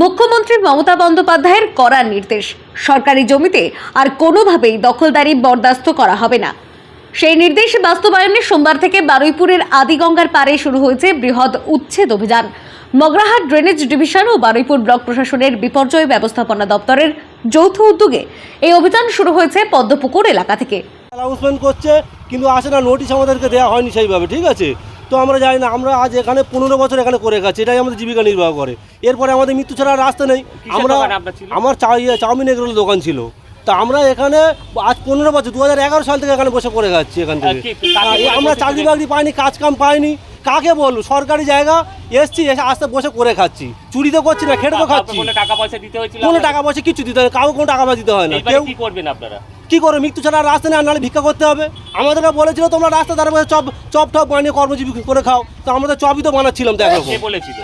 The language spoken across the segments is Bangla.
মুখ্যমন্ত্রী মমতা বন্দ্যোপাধ্যায়ের কড়া নির্দেশ। সরকারি জমিতে আর কোনোভাবেই দখলদারি বরদাস্ত করা হবে না। সেই নির্দেশ বাস্তবায়নে সোমবার থেকে বারুইপুরের আদিগঙ্গার পারে শুরু হয়েছে বৃহৎ উচ্ছেদ অভিযান। মগরাহাট ড্রেনেজ ডিভিশন ও বারুইপুর ব্লক প্রশাসনের বিপর্যয় ব্যবস্থাপনা দপ্তরের যৌথ উদ্যোগে এই অভিযান শুরু হয়েছে পদ্মপুকুর এলাকা থেকে। করছে, কিন্তু আসে না নোটিশ আমাদেরকে দেওয়া হয়নি সেইভাবে, ঠিক আছে? তো আমরা জানি না আমরা আজ এখানে পনেরো বছর এখানে করে গেছি এটাই আমাদের জীবিকা নির্বাহ করে। এরপরে আমাদের মৃত্যু ছাড়া রাস্তা নেই। আমরা? আমার ইয়ে, চাউমিন এগুলো দোকান ছিল। তা আমরা এখানে আজ পনেরো বছর দুহাজার এগারো সাল থেকে এখানে বসে করে যাচ্ছি এখান থেকে। আমরা চাকরি বাকরি পাইনি কাজ কাম পাইনি। কাকে বলব? সরকারি জায়গা এসছি এসে আস্তে বসে করে খাচ্ছি। চুরি তো করছি না খেটে তো খাচ্ছি। কোনো টাকা পয়সা দিতে হয়েছিল কোনো টাকা পয়সা কিছু দিতে হয় কাউকে কোনো টাকা পয়সা দিতে হয় না। কেউ কি করবেন আপনারা? কি করে? মৃত্যু ছাড়া রাস্তা নেই আর নাহলে ভিক্ষা করতে হবে। আমাদেরকে বলেছিল তোমরা রাস্তা ধারে বসে চপ চপ টপ বানিয়ে কর্মজীবী করে খাও। তো আমরা তো চপই তো বানাচ্ছিলাম দেখো। বলেছিল?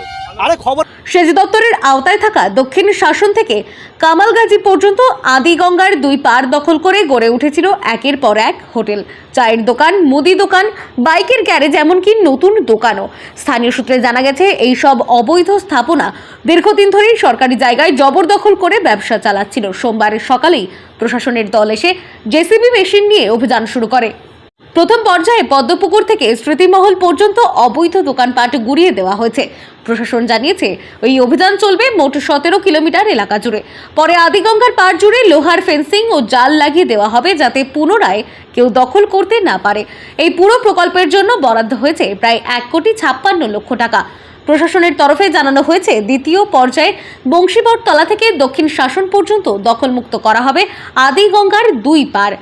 আরে খবর সেচ দপ্তরের আওতায় থাকা দক্ষিণ শাসন থেকে কামালগাজী পর্যন্ত আদিগঙ্গার দুই পার দখল করে গড়ে উঠেছিল একের পর এক হোটেল। চায়ের দোকান মুদি দোকান বাইকের গ্যারেজ এমনকি নতুন দোকানও। স্থানীয় সূত্রে জানা গেছে এই সব অবৈধ স্থাপনা দীর্ঘদিন ধরেই সরকারি জায়গায় জবরদখল করে ব্যবসা চালাচ্ছিল। সোমবারের সকালেই প্রশাসনের দল এসে জেসিবি মেশিন নিয়ে অভিযান শুরু করে। প্রথম পর্যায়ে পদ্মপুকুর থেকে স্মৃতিমহল পর্যন্ত অবৈধ দোকানপাট গুড়িয়ে দেওয়া হয়েছে। প্রশাসন জানিয়েছে, এই অভিযান চলবে মোট সতেরো কিলোমিটার এলাকা জুড়ে। পরে আদিগঙ্গার পাড় জুড়ে লোহার ফেন্সিং ও জাল লাগিয়ে দেওয়া হবে যাতে পুনরায় কেউ দখল করতে না পারে। এই পুরো প্রকল্পের জন্য বরাদ্দ হয়েছে প্রায় এক কোটি ছাপ্পান্ন লক্ষ টাকা। প্রশাসনের তরফে জানানো হয়েছে, দ্বিতীয় পর্যায়ে বংশীবটতলা থেকে দক্ষিণ শাসন পর্যন্ত দখলমুক্ত করা হবে আদি গঙ্গার দুই পার।